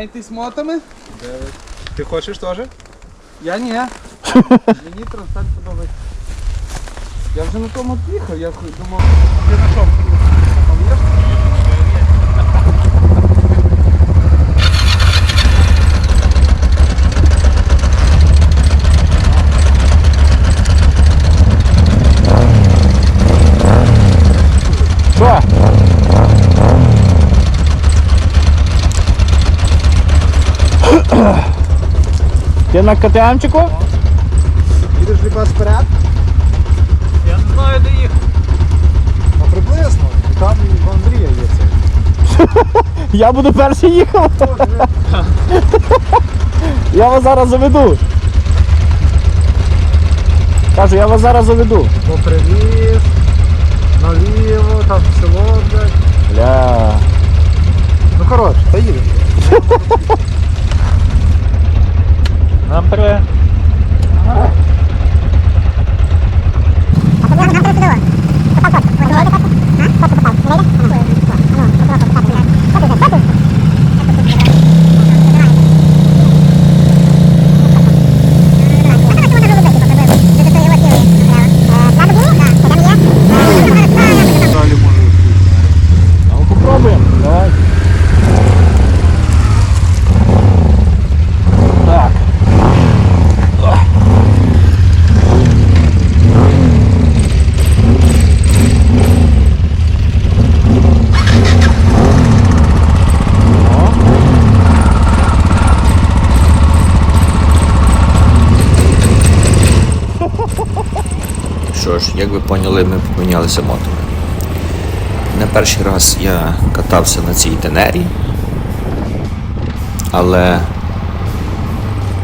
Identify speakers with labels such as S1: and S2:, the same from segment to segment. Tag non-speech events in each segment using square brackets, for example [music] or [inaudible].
S1: Міняйтесь мотами?
S2: Ти хочеш теж?
S1: Я ні. [laughs] Мені трансфер подобається. Я вже на тому їхав, я думав, ти на чому? Там є?
S3: Що? Ти на КТМчику?
S2: Їдеш любас вперед?
S4: Я не знаю, де їх.
S2: Ну приблизно. І там в Андрія є це. [laughs]
S3: Я буду перший їхати. [laughs] Я вас зараз заведу. Кажу, я вас зараз заведу.
S2: Попривіз, наліво, там село, блядь.
S3: Бля.
S2: Ну коротше, та їдеш. [laughs]
S5: ナンプルナ。Помінялися мотори. Не перший раз я катався на цій тенері, але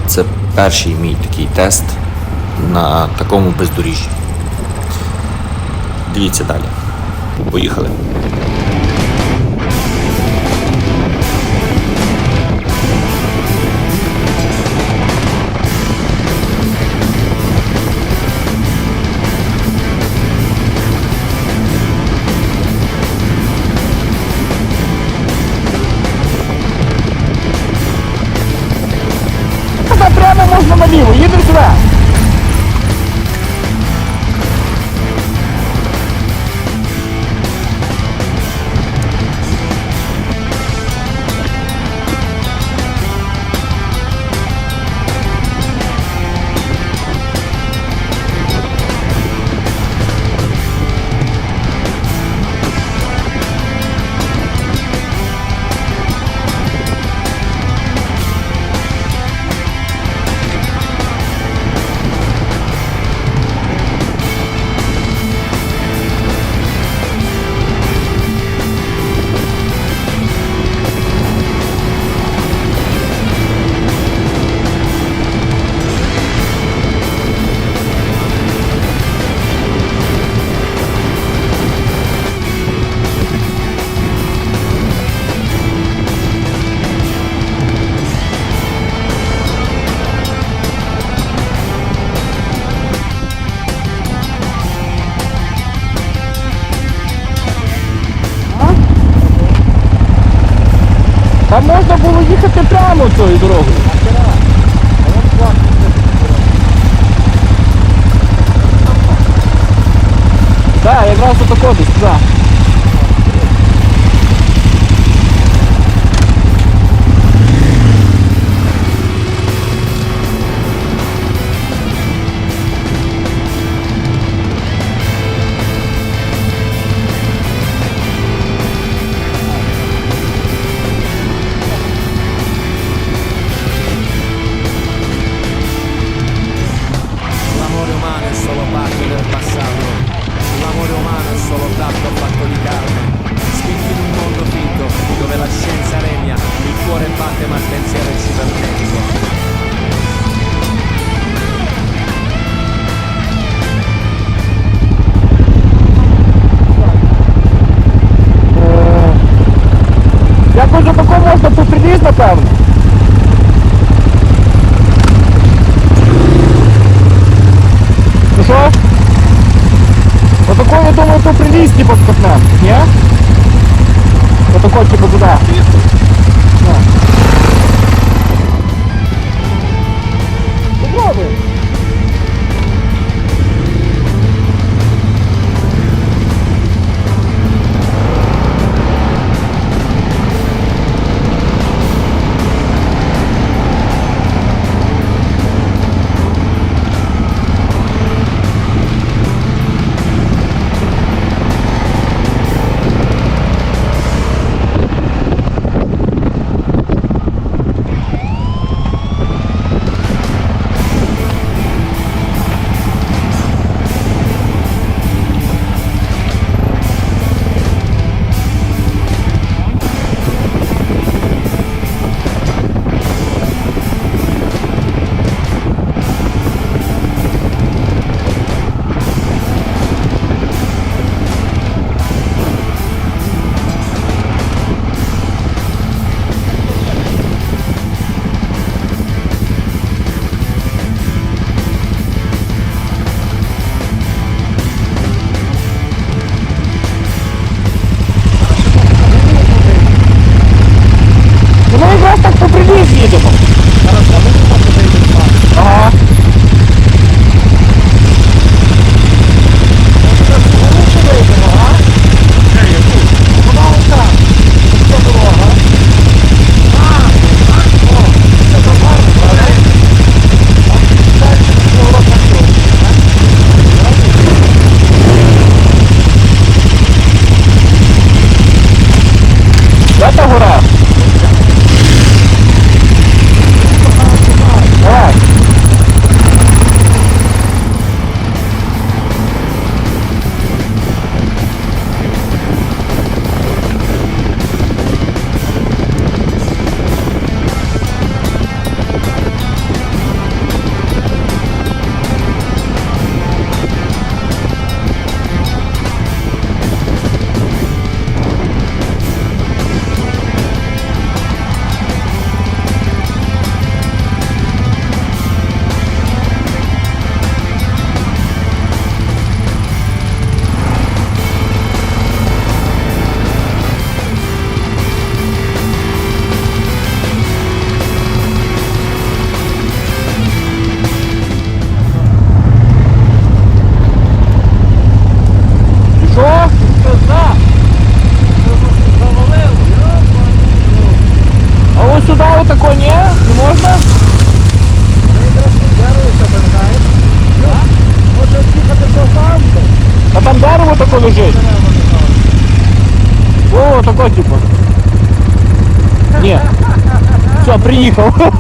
S5: це перший мій такий тест на такому бездоріжжі. Дивіться далі. Поїхали.
S3: Там можна було їхати прямо цією дорогою. Так, якраз отако десь туди. по 15. Все, приїхав.
S2: Там.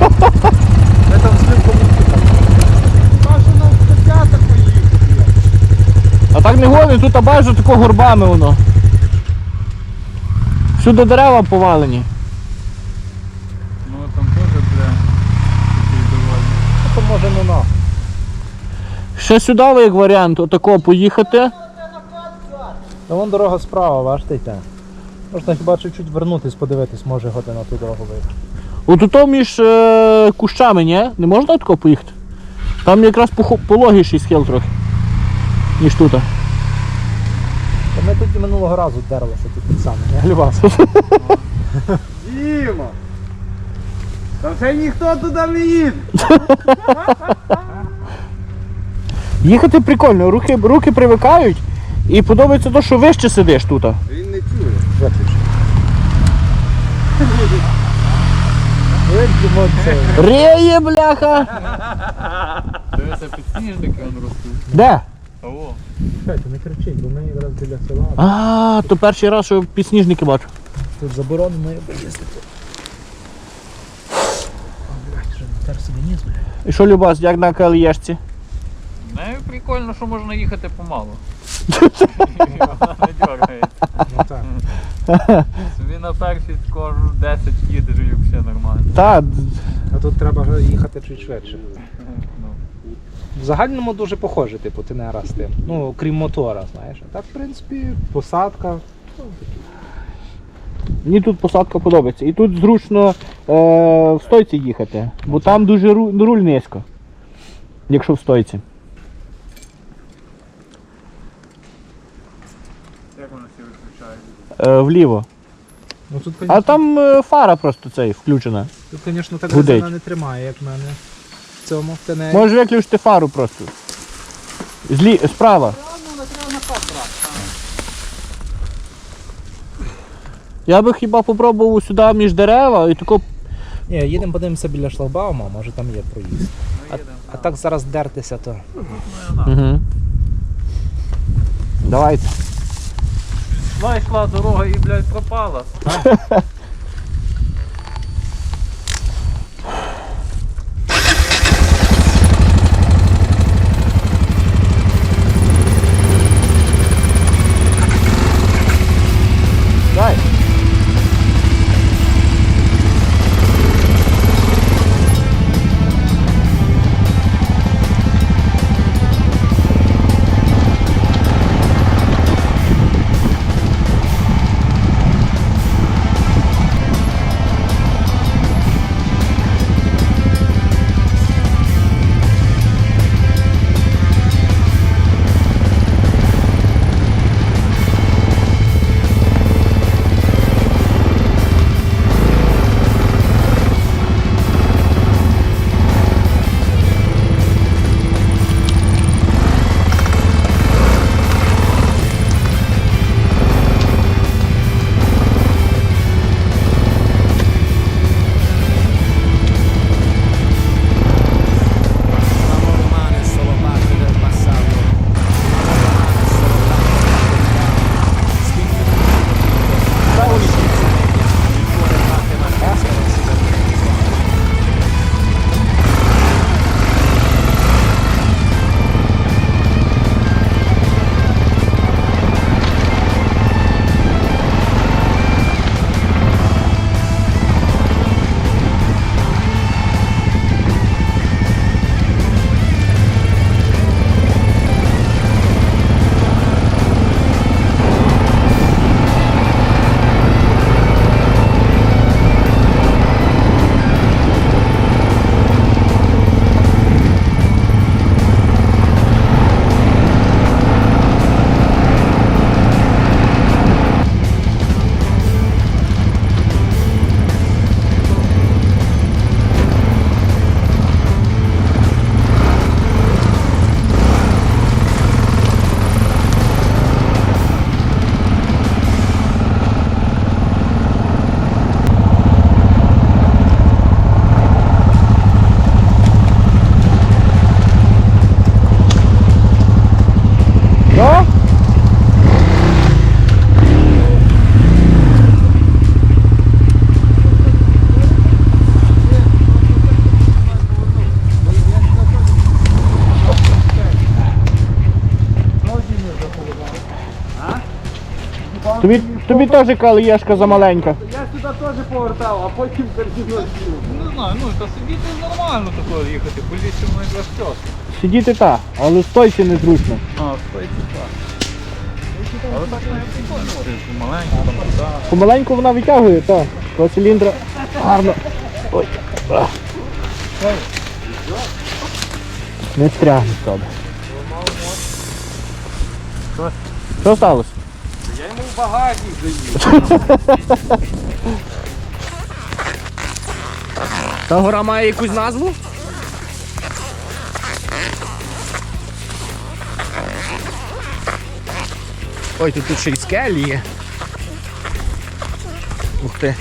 S1: Котята поїхати.
S3: А так не годин, тут бачу тако горбами воно. Всюди дерева повалені.
S4: Ну там теж, доволі.
S2: То може не на.
S3: Ще сюди ви, як варіант, отако поїхати.
S2: Та вон дорога справа, бачите йте. Можна хіба чуть-чуть вернутись, подивитись, може готи на ту дорогу вийти.
S3: От між е, кущами, ні? Не можна тако поїхати? Там якраз пологіший схил трохи. Ніж тут.
S2: Та ми тоді минулого разу дерлися тут саме, не Глювас.
S1: Діма! Та вже ніхто туди не їде.
S3: Їхати прикольно, руки, руки привикають і подобається те, що вище сидиш тут.
S1: Він не чує.
S2: Виключно.
S3: Реє, бляха!
S4: Дивися, підсніжники он ростуть.
S3: Де?
S4: Ого.
S2: Чекайте, не кричіть, бо ми якраз біля села.
S3: А, то перший раз, що підсніжники бачу.
S2: Тут заборонено ніс, блядь.
S3: І що, Любас, як на калієшці?
S4: Нею прикольно, що можна їхати помалу. [laughs] [laughs] Не дергається.
S2: Ну так.
S4: Собі на першій скажу 10 їдеш і взагалі нормально.
S3: Та,
S2: А тут треба їхати чуть швидше.
S4: Ну.
S2: В загальному дуже похоже, типу, ти не раз тим. Ну, крім мотора, знаєш. А так, в принципі, посадка.
S3: мені тут посадка подобається. І тут зручно е, в стойці їхати, бо там дуже ру- руль низько. Якщо в стойці.
S4: Як воно всі виключають?
S3: Е, вліво.
S2: Ну тут,
S3: А там е, фара просто цей включена.
S2: тут, звісно, так
S3: гудить.
S2: резина не тримає, як в мене. В цьому в тенері.
S3: Можеш виключити фару просто. Злі, справа. Я би хіба попробував сюди між дерева і тако.
S2: Ні, їдемо подивимося біля шлагбаума, може там є проїзд. А, а так зараз дертися, то.
S3: Угу. Давайте.
S4: Йшла, йшла дорога і, блядь, пропала. [laughs]
S3: Тобі, тобі теж калієшка замаленька.
S1: Я сюди теж повертав, а потім кардіно сів.
S4: Не знаю, ну та сидіти нормально такого їхати, поліцію ми якраз час.
S3: Сидіти так, але стойці незручно.
S4: А, стоїть так. Але так не прикольно, ти там туди.
S3: Помаленьку вона витягує, так. Два циліндра. Гарно. Ой. Не стрягне з тебе. Що? Що сталося?
S1: Йому заїв.
S6: Та гора має якусь назву? Ой, тут, тут ще й скелі є. Ух ти.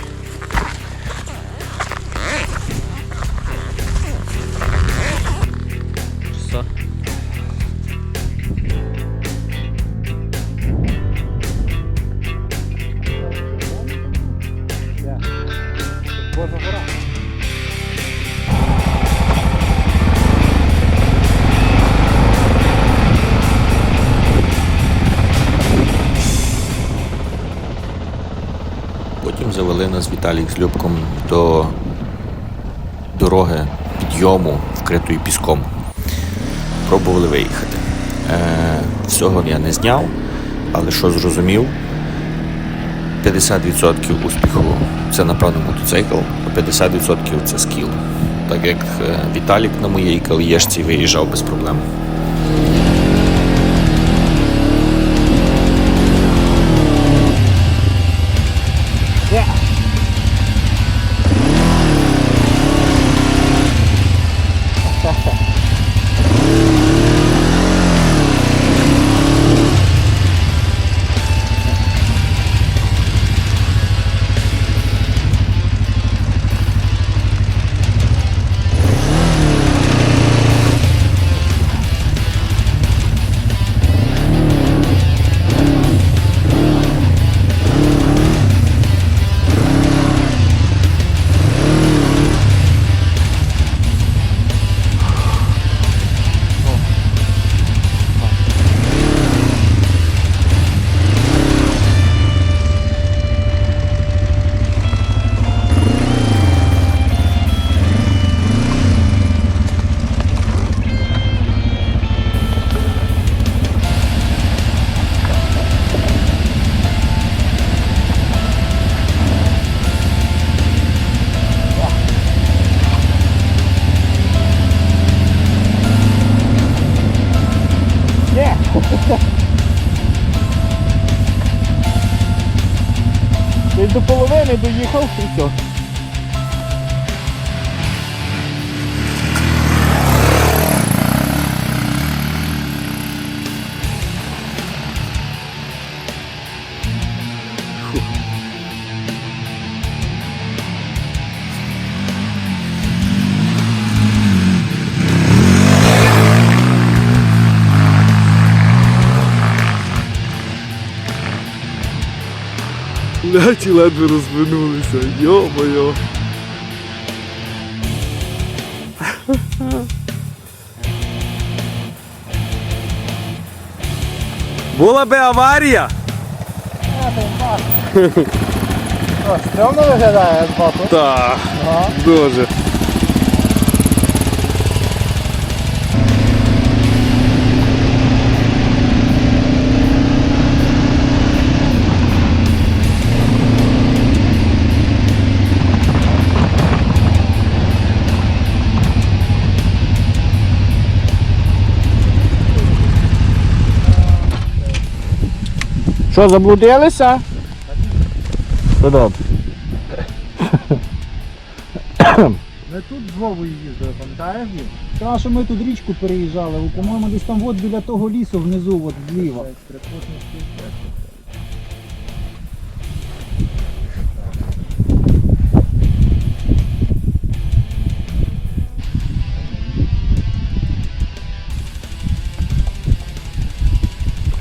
S5: Любком до дороги підйому, вкритої піском. Пробували виїхати. Е, всього я не зняв, але що зрозумів, 50% успіху це напевно мотоцикл, а 50% це скіл. Так як е, Віталік на моїй калієшці виїжджав без проблем.
S3: Eu sou sensor? Все.
S1: Ледве розвинулися, йо-моє. Була би аварія.
S2: Стрьомно виглядає з боку.
S1: Так,
S2: Ага.
S1: дуже.
S3: Що, заблудилися? То добре.
S2: Ми тут з Вовою їздили, пам'ятаєш? Та, що ми тут річку переїжджали, по-моєму, десь там от біля того лісу внизу, от зліва.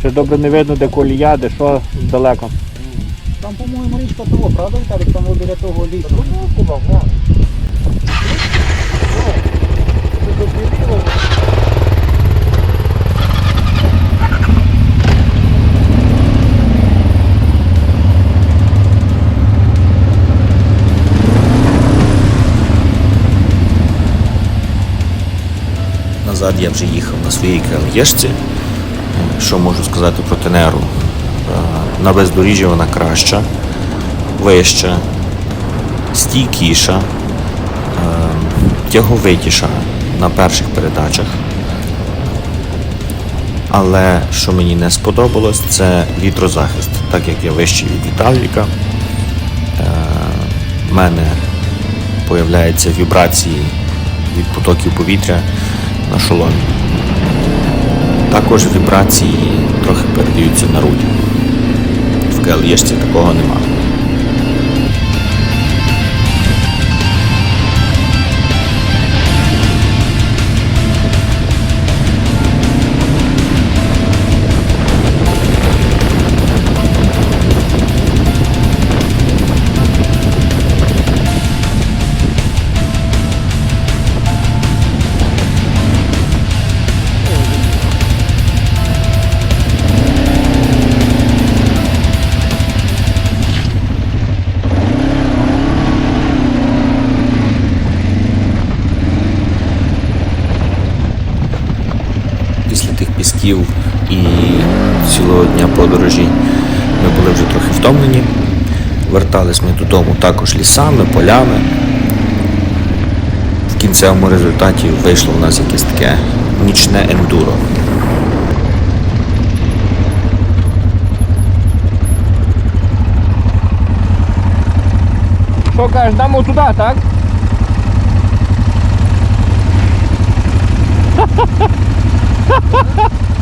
S3: Ще добре не видно, де колія, де що далеко.
S2: Там, по-моєму, річка того, правда, Віталік? Там біля того лісу. Тому вон. Це добріло.
S5: Назад я вже їхав на своїй кралєшці. Що можу сказати про Тенеру? Е, На бездоріжжі вона краща, вища, стійкіша, е, тяговитіша на перших передачах. Але що мені не сподобалось, це вітрозахист. Так як я вищий від Віталіка, е, в мене появляються вібрації від потоків повітря на шоломі. Також вібрації трохи передаються на руль. В КЛЄшці такого нема. Додому також лісами, полями. В кінцевому результаті вийшло у нас якесь таке нічне ендуро.
S3: Що кажеш, дамо туди, так? [laughs]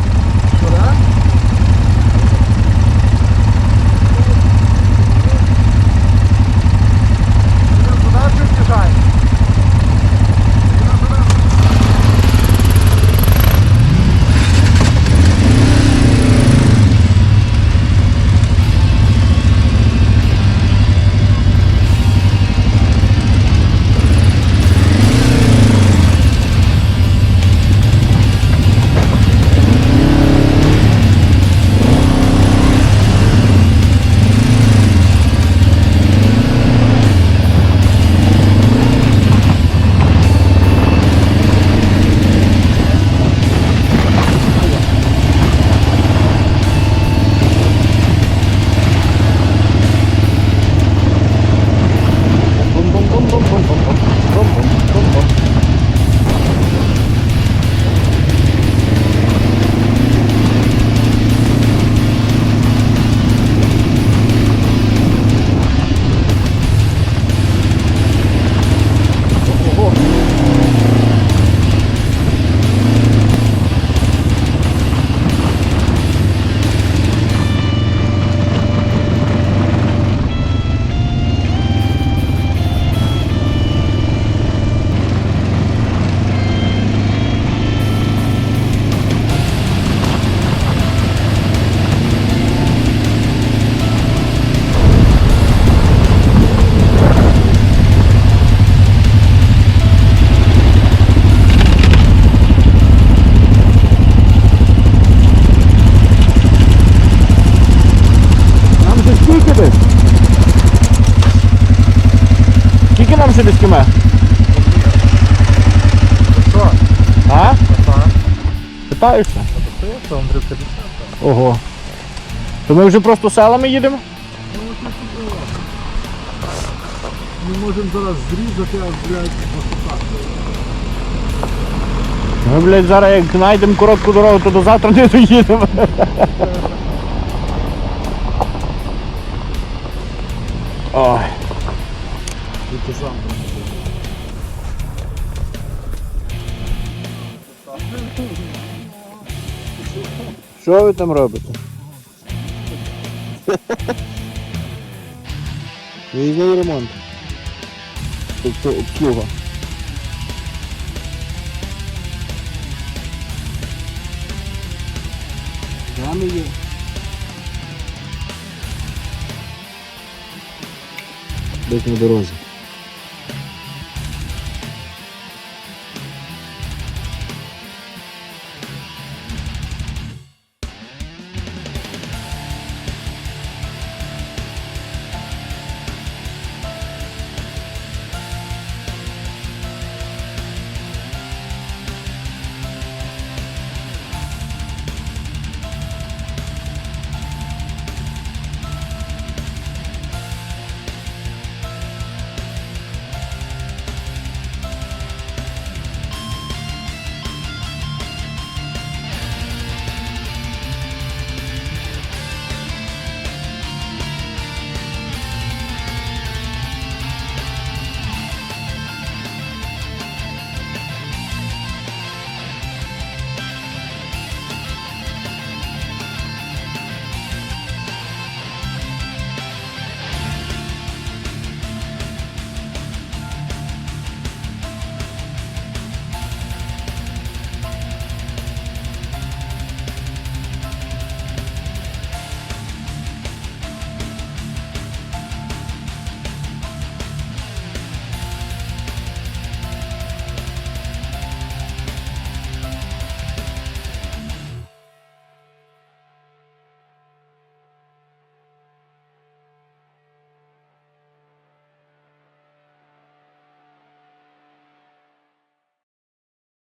S3: Ого. То ми вже просто селами їдемо?
S2: Ми можемо зараз зрізати, а блядь,
S3: Ми, блядь, зараз як знайдемо коротку дорогу, то до завтра не доїдемо. Ой. Що ви там робите? Виїзний ремонт. Тобто обслуга. Рами є. Десь на дорозі.